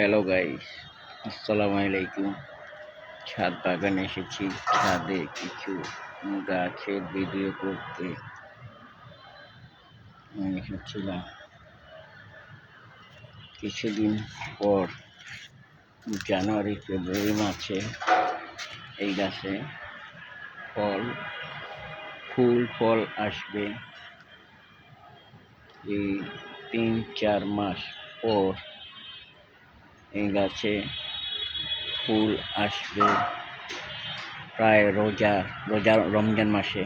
Hello guys আসসালামু আলাইকুম ছাদ বাগানে এসেছি। ছাদে কিছু গাছের ভিডিও করতে। এসেছিলাম। কিছুদিন পর জানুয়ারি, ফেব্রুয়ারি মাসে এই গাছে ফল, ফুল, ফল আসবে। এই তিন, চার মাস পর এই গাছে ফুল আসবে। প্রায় রোজা রোজা, রমজান মাসে।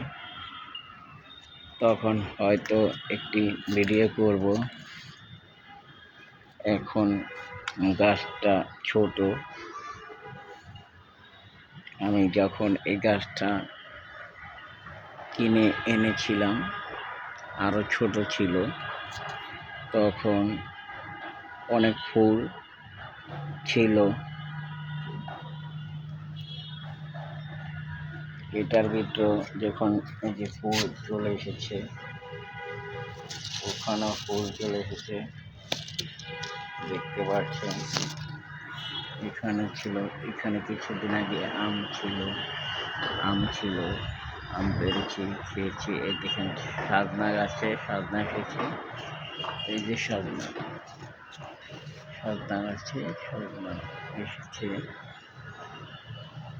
তখন হয়তো একটি ভিডিও করব। এখন গাছটা ছোট। আমি যখন এই গাছটা কিনে এনেছিলাম আরও ছোট ছিল, তখন অনেক ফুল ছিল। এটার ভিতর যখন এই যে ফুল চলে এসেছে ওখানে ফুল চলে এসেছে। দেখতে পাচ্ছেন, এখানে ছিল, এখানে কিছুদিন আগে আম ছিল আম ছিল, আম পেরেছি খেয়েছি। এই দেখেন সাজনা গাছে সাজনা খেয়েছি। এই যে সাজনা সাজনা গাছে সাজনা এসেছে।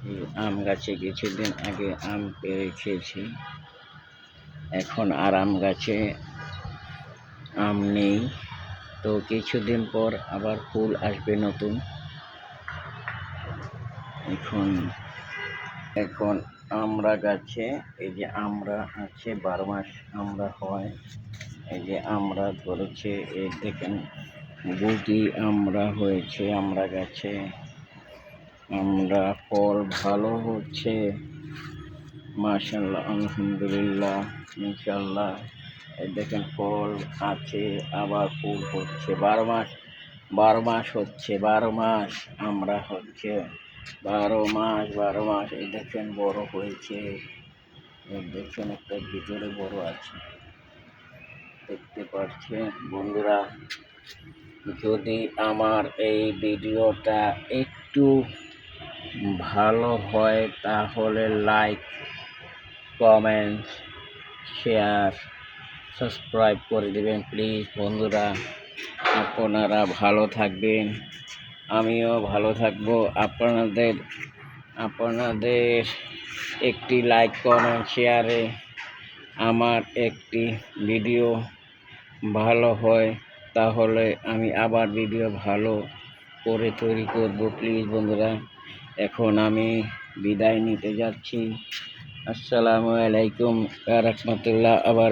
এই আম গাছে কিছুদিন আগে আম পেরে খেয়েছি। এখন আর আম গাছে আম নেই। তো কিছুদিন পর আবার ফুল আসবে নতুন। এখন এখন আমরা গাছে, এই যে আমরা আছে, বারো মাস আমরা হয়, এই যে আমরা ধরেছে, এই দেখেন গুটি আমরা হয়েছে, আমরা গাছে। আমরা ফল ভালো হচ্ছে। মাশাল্লাহ আলহামদুলিল্লাহ ইনশাল্লাহ দেখেন ফল আছে, আবার ফুল হচ্ছে। বারো মাস বারো মাস হচ্ছে, বারো মাস আমরা হচ্ছে। বারো মাস বারো মাস, এই দেখেন বড় হয়েছে। দেখেন একটা ভিতরে বড় আছে। দেখতে পাচ্ছেন বন্ধুরা, যদি আমার এই ভিডিওটা একটু ভালো হয় তাহলে লাইক, কমেন্ট, শেয়ার, সাবস্ক্রাইব করে দেবেন প্লিজ বন্ধুরা। আপনারা ভালো থাকবেন, আমিও ভালো থাকব। আপনাদের আপনাদের একটি লাইক, কমেন্ট, শেয়ারে আমার একটি ভিডিও ভালো হয়, তাহলে আমি আবার ভিডিও ভালো করে তৈরি করব। প্লিজ বন্ধুরা, এখন আমি বিদায় নিতে যাচ্ছি। আসসালামু আলাইকুম রহমতুল্লাহ আবার